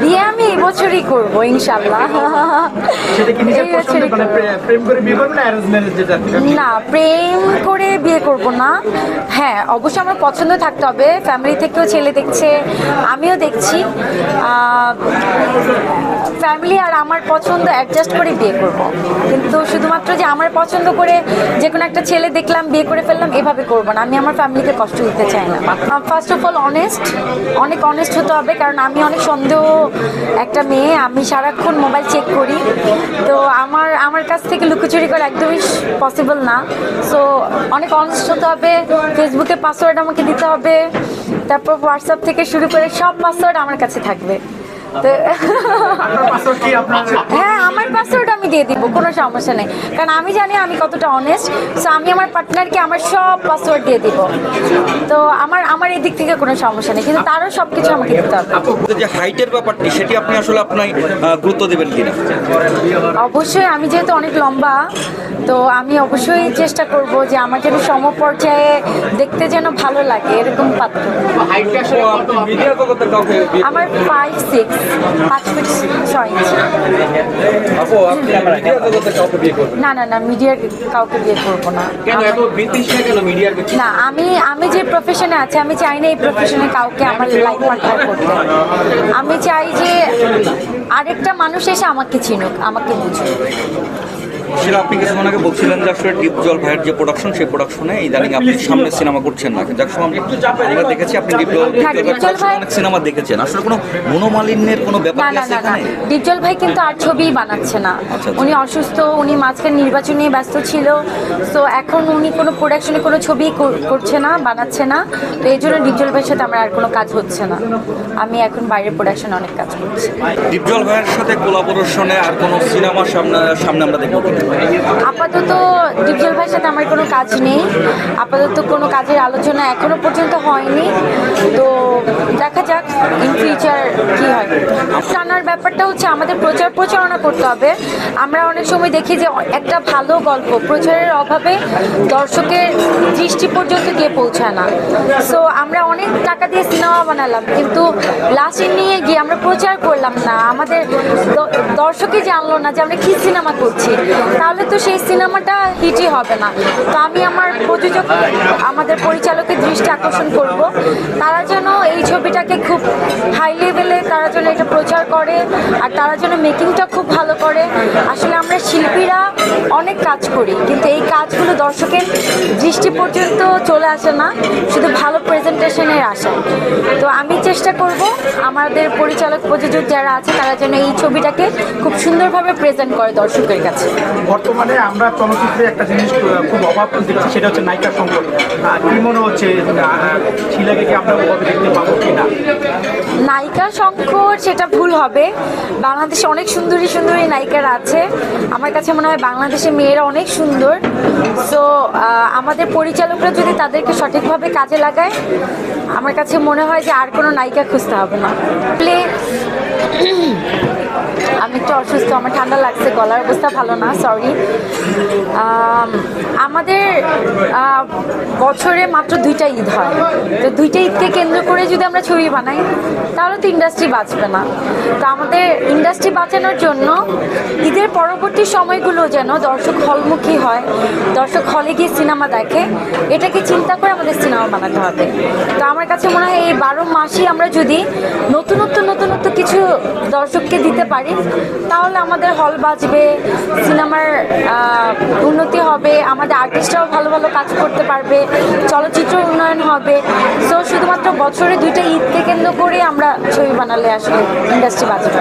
বিয়ে আমি এই বছরই করব ইনশাল্লাহ। মানে না প্রেম করে বিয়ে করব না। হ্যাঁ অবশ্যই আমার পছন্দ থাকতে হবে। ফ্যামিলি থেকেও ছেলে দেখছে আমিও দেখছি। ফ্যামিলি আর আমার পছন্দ অ্যাডজাস্ট করে বিয়ে করব। কিন্তু শুধুমাত্র যে আমার পছন্দ করে যে কোনো একটা ছেলে দেখলাম, বিয়ে করে ফেললাম, এভাবে করব না। আমি আমার ফ্যামিলিকে কষ্ট দিতে চাই না। ফার্স্ট অফ অল অনেস্ট অনেক অনেস্ট হতে হবে কারণ আমি অনেক সন্দেহ একটা মেয়ে। আমি সারাক্ষণ মোবাইল চেক করি। তো আমার আমার কাছ থেকে লুকোচুরি করা একদমই পসিবল না। সো অনেক অনেস্ট হতে হবে। ফেসবুকে পাসওয়ার্ড আমাকে দিতে হবে। তারপর হোয়াটসঅ্যাপ থেকে শুরু করে সব পাসওয়ার্ড আমার কাছে থাকবে। হ্যাঁ আমার পাসওয়ার্ড আমি দিয়ে দিব কোনো সমস্যা নেই। কারণ আমি জানি আমি কতটা অনেস্ট সো আমি আমার পার্টনারকে আমার সব পাসওয়ার্ড দিয়ে দিব। তো আমার আমার এই দিক থেকে কোনো সমস্যা নেই কিন্তু তারও সব কিছু আমাকে দিতে হবে। যে হাইটের ব্যাপারটি সেটি আপনি আসলে আপনার গুরুত্ব দেবেন কিনা? অবশ্যই আমি যেহেতু অনেক লম্বা তো আমি অবশ্যই চেষ্টা করব যে আমার যেন সমপর্যায়ে দেখতে যেন ভালো লাগে এরকম পাত্র। আমার ফাইভ সিক্স পাঁচ ফিট ছয় না না না মিডিয়ার কাউকে বিয়ে করব না। না আমি আমি যে প্রফেশনে আছি আমি চাই না এই প্রফেশনে কাউকে আমার লাইফ পার্টনার করতে। আমি চাই যে আরেকটা মানুষ এসে আমাকে চিনুক, আমাকে বুঝুক। সেটা আপনি কিছুক্ষণ আগে বলছিলেন যে আসলে ডিপ জল ভাইয়ের যে প্রোডাকশন সেই প্রোডাকশনে ইদানিং আপনি সামনে সিনেমা করছেন না। যার সময় আমরা- দেখেছি আপনি ডিপ জল ডিপ জল অনেক সিনেমা দেখেছেন। আসলে কোনো মনোমালিন্যের কোনো ব্যাপার আছে না এখানে? ভাই কিন্তু আর ছবিই বানাচ্ছে না। আচ্ছা। উনি অসুস্থ উনি মাঝখানে নির্বাচন নিয়ে ব্যস্ত ছিল। তো এখন উনি কোনো প্রোডাকশনে কোনো ছবি করছে না বানাচ্ছে না। তো এই জন্য ডিপজল ভাইয়ের সাথে আমার আর কোনো কাজ হচ্ছে না। আমি এখন বাইরের প্রোডাকশনে অনেক কাজ করছি। ডিপজল ভাইয়ের সাথে কোলাবোরেশনে আর কোনো সিনেমা সামনে সামনে আমরা দেখব? আপাতত ডিপজল ভাইয়ের সাথে আমার কোনো কাজ নেই। আপাতত কোনো কাজের আলোচনা এখনও পর্যন্ত হয়নি। তো দেখা যাক ইন ফিউচার কি হয়। টানার ব্যাপারটা হচ্ছে আমাদের প্রচার প্রচারণা করতে হবে। আমরা অনেক সময় দেখি যে একটা ভালো গল্প প্রচারের অভাবে দর্শকের দৃষ্টি পর্যন্ত গিয়ে পৌঁছায় না। সো আমরা অনেক টাকা দিয়ে সিনেমা বানালাম কিন্তু লাস্টে নিয়ে গিয়ে আমরা প্রচার করলাম না। আমাদের দর্শকই জানলো না যে আমরা কী সিনেমা করছি। তাহলে তো সেই সিনেমাটা হিটই হবে না। তো আমি আমার প্রযোজক, আমাদের পরিচালকের দৃষ্টি আকর্ষণ করব। তারা যেন এই ছবিটাকে খুব হাই লেভেলে তারা যেন এটা প্রচার করে, আর তারা যেন মেকিংটা খুব ভালো করে। আসলে আমরা শিল্পীরা অনেক কাজ করি, কিন্তু এই কাজগুলো দর্শকের দৃষ্টি পর্যন্ত চলে আসে না। শুধু ভালো প্রেজেন্টেশনের আশায় তো আমি চেষ্টা করব আমাদের পরিচালক প্রযোজক যারা আছে তারা যেন এই ছবিটাকে খুব সুন্দরভাবে প্রেজেন্ট করে দর্শকের কাছে। বর্তমানে আমরা চলচ্চিত্রে একটা জিনিস খুব অভাব দেখছি সেটা হচ্ছে নায়িকা সংকট কি মনে হচ্ছে শিলাকে কি আমরা ওভাবে দেখতে পাবো কিনা? নায়িকা সংকট সেটা ভুল হবে। বাংলাদেশে অনেক সুন্দরী সুন্দরী নায়িকারা আছে। আমার কাছে মনে হয় বাংলাদেশের মেয়েরা অনেক সুন্দর। সো আমাদের পরিচালকরা যদি তাদেরকে সঠিকভাবে কাজে লাগায় exactly. আমার কাছে মনে হয় যে আর কোনো নায়িকা খুঁজতে হবে না। প্লে আমি একটু অসুস্থ, আমার ঠান্ডা লাগছে, গলার অবস্থা ভালো না সরি আমাদের বছরে মাত্র দুইটা ঈদ হয়। তো দুইটা ঈদকে কেন্দ্র করে যদি আমরা ছবি বানাই, তাহলে তো ইন্ডাস্ট্রি বাঁচবে না। তো আমাদের ইন্ডাস্ট্রি বাঁচানোর জন্য ঈদের পরবর্তী সময়গুলো যেন দর্শক হলমুখী হয়, দর্শক হলে গিয়ে সিনেমা দেখে, এটাকে চিন্তা করে আমাদের সিনেমা বানাতে হবে। তো আমার কাছে মনে হয় এই বারো মাসই আমরা যদি নতুনত্ব নতুনত্ব কিছু দর্শককে দিতে পারি, তাহলে আমাদের হল বাজবে, সিনেমার উন্নতি হবে, আমাদের আর্টিস্টরাও ভালো ভালো কাজ করতে পারবে, চলচ্চিত্র উন্নয়ন হবে। সো শুধুমাত্র বছরে দুইটা ঈদকে কেন্দ্র করে আমরা ছবি বানালে আসলে ইন্ডাস্ট্রি বাঁচবে